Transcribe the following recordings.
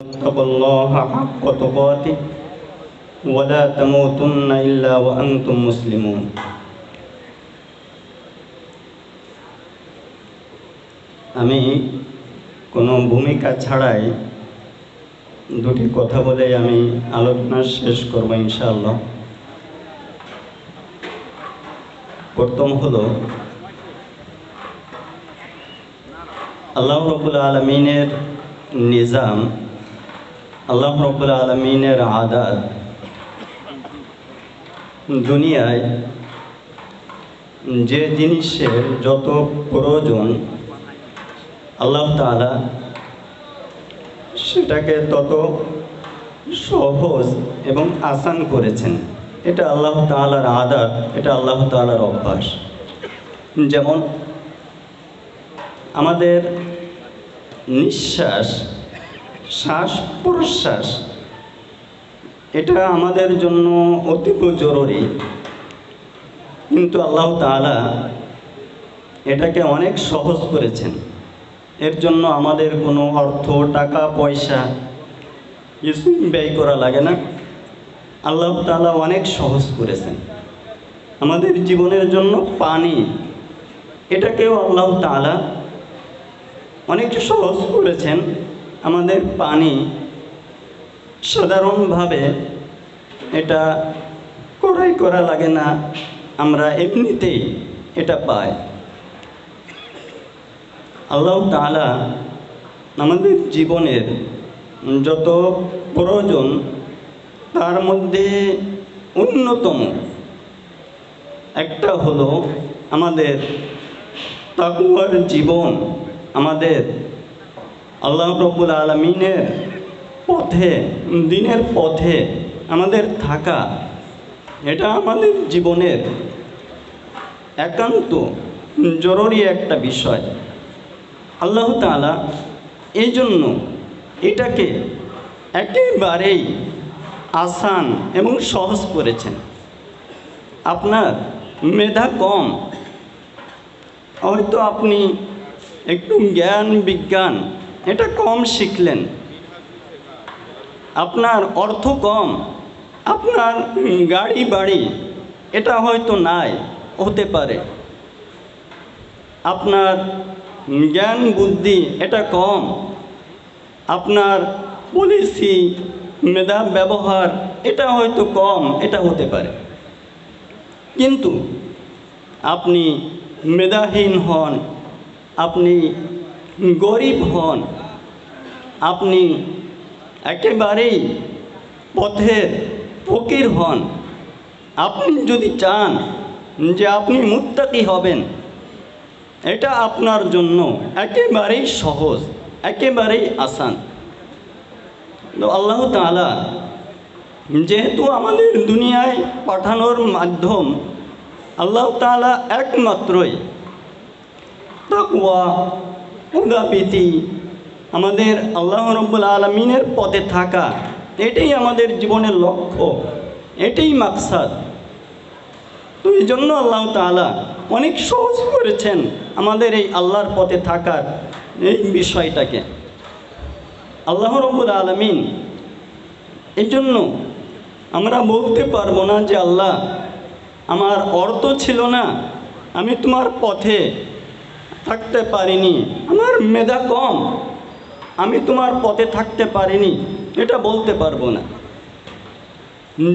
اتقوا الله حق تقاته ولا تموتن إلا وأنتم مسلمون আমি কোনো ভূমিকা ছাড়াই দুটি কথা বলে আমি আলোচনা শেষ করবো ইনশাআল্লাহ প্রথম হলো আল্লাহ রবুল আলমিনের নিজাম আল্লাহ রবুল আলমিনের আদার দুনিয়ায় যে জিনিসের যত প্রয়োজন, আল্লাহ তাআলা সেটাকে তত সহজ এবং আসান করেছেন। এটা আল্লাহ তাআলার আদার এটা আল্লাহ তাআলার অভ্যাস। যেমন আমাদের নিঃশ্বাস শ্বাস প্রশ্বাস। এটা আমাদের জন্য অতীব জরুরি। কিন্তু আল্লাহ তাআলা এটাকে অনেক সহজ করেছেন। এর জন্য আমাদের কোনো অর্থ, টাকা, পয়সা কিছু ব্যয় করা লাগে না। আল্লাহ তাআলা অনেক সহজ করেছেন। আমাদের জীবনের জন্য পানি, এটাকেও আল্লাহ তাআলা অনেক সহজ করেছেন। আমাদের পানি সাধারণভাবে এটা কড়াই করা লাগে না, আমরা এমনিতেই এটা পাই। আল্লাহ তাআলা আমাদের জীবনের যত প্রয়োজন, তার মধ্যে অন্যতম একটা হলো আমাদের তাকুয়ার জীবন, আমাদের আল্লাহ রব্বুল আলমিনের পথে, দিনের পথে আমাদের থাকা, এটা আমাদের জীবনের একান্ত জরুরি একটা বিষয়। আল্লাহ তাআলা এই জন্য এটাকে একেবারেই আসান এবং সহজ করেছেন। আপনার মেধা কম। হয়তো আপনি একটু জ্ঞান বিজ্ঞান এটা কম শিখলেন। আপনার অর্থ কম, আপনার গাড়ি বাড়ি, এটা হয়তো নাই, হতে পারে। আপনার জ্ঞান বুদ্ধি এটা কম, আপনার পলিসি মেধা ব্যবহার এটা হয়তো কম, এটা হতে পারে। কিন্তু আপনি মেধাহীন হন, আপনি গরিব হন। আপনি একেবারেই পথের ফকির হন। আপনি যদি চান যে আপনি মুত্তাকি হবেন, এটা আপনার জন্য একেবারেই সহজ, একেবারেই আসান। তো আল্লাহ তাআলা যেহেতু আমাদের দুনিয়ায় পাঠানোর মাধ্যম, আল্লাহ তাআলা একমাত্রই তাকওয়া উদাপিতি আমাদের আল্লাহ রব্বুল আলমিনের পথে থাকা, এটাই আমাদের জীবনের লক্ষ্য, এটাই মাকসাদ। তো এই জন্য আল্লাহ তাআলা অনেক সহজ করেছেন আমাদের এই আল্লাহর পথে থাকার এই বিষয়টাকে। আল্লাহ রব্বুল আলমিন এই জন্য আমরা বলতে পারব না যে, আল্লাহ, আমার অর্থ ছিল না, আমি তোমার পথে থাকতে পারিনি। আমার মেধা কম। আমি তোমার পথে থাকতে পারিনি। এটা বলতে পারব না।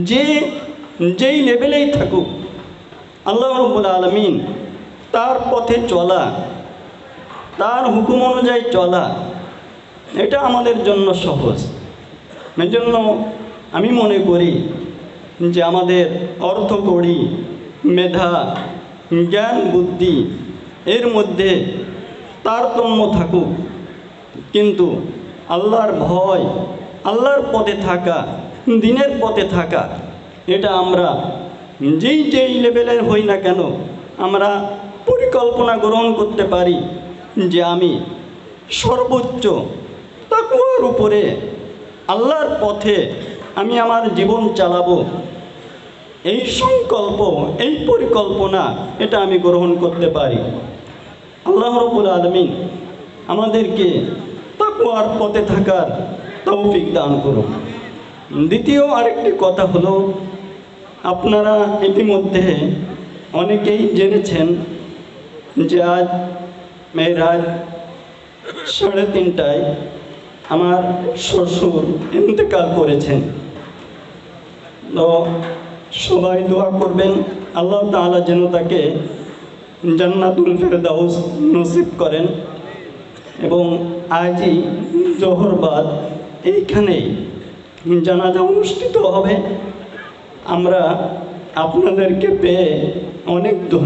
যে, যেই লেভেলেই থাকুক, আল্লাহ রব্বুল আলমিন তার পথে চলা, তার হুকুম অনুযায়ী চলা, এটা আমাদের জন্য সহজ। এজন্য আমি মনে করি যে আমাদের অর্থ করি মেধা, জ্ঞান, বুদ্ধি এর মধ্যে তারতম্য থাকুক। কিন্তু আল্লাহর ভয়, আল্লাহর পথে থাকা, দিনের পথে থাকা, এটা আমরা যেই যেই লেভেলের হই না কেন আমরা পরিকল্পনা গ্রহণ করতে পারি যে আমি সর্বোচ্চ তাকুয়ার উপরে আল্লাহর পথে আমি আমার জীবন চালাবো। এই সংকল্প, এই পরিকল্পনা, এটা আমি গ্রহণ করতে পারি। আল্লাহ রবুল আলমিন আমাদেরকে তাকুয়ার পথে থাকার তৌফিক দান করুন। দ্বিতীয় আরেকটি কথা হলো, আপনারা ইতিমধ্যে অনেকেই জেনেছেন যে আজ মেয়েরাজ সাড়ে তিনটায় আমার শ্বশুর ইন্তেকাল করেছেন। তো সবাই দোয়া করবেন, আল্লাহ তাআলা যেন তাকে জান্নাতুল ফেরদাউস নসিব করেন। এবং আজই জহরবাদ এইখানেই জানাজা অনুষ্ঠিত হবে। আমরা আপনাদেরকে পেয়ে অনেক ধন্য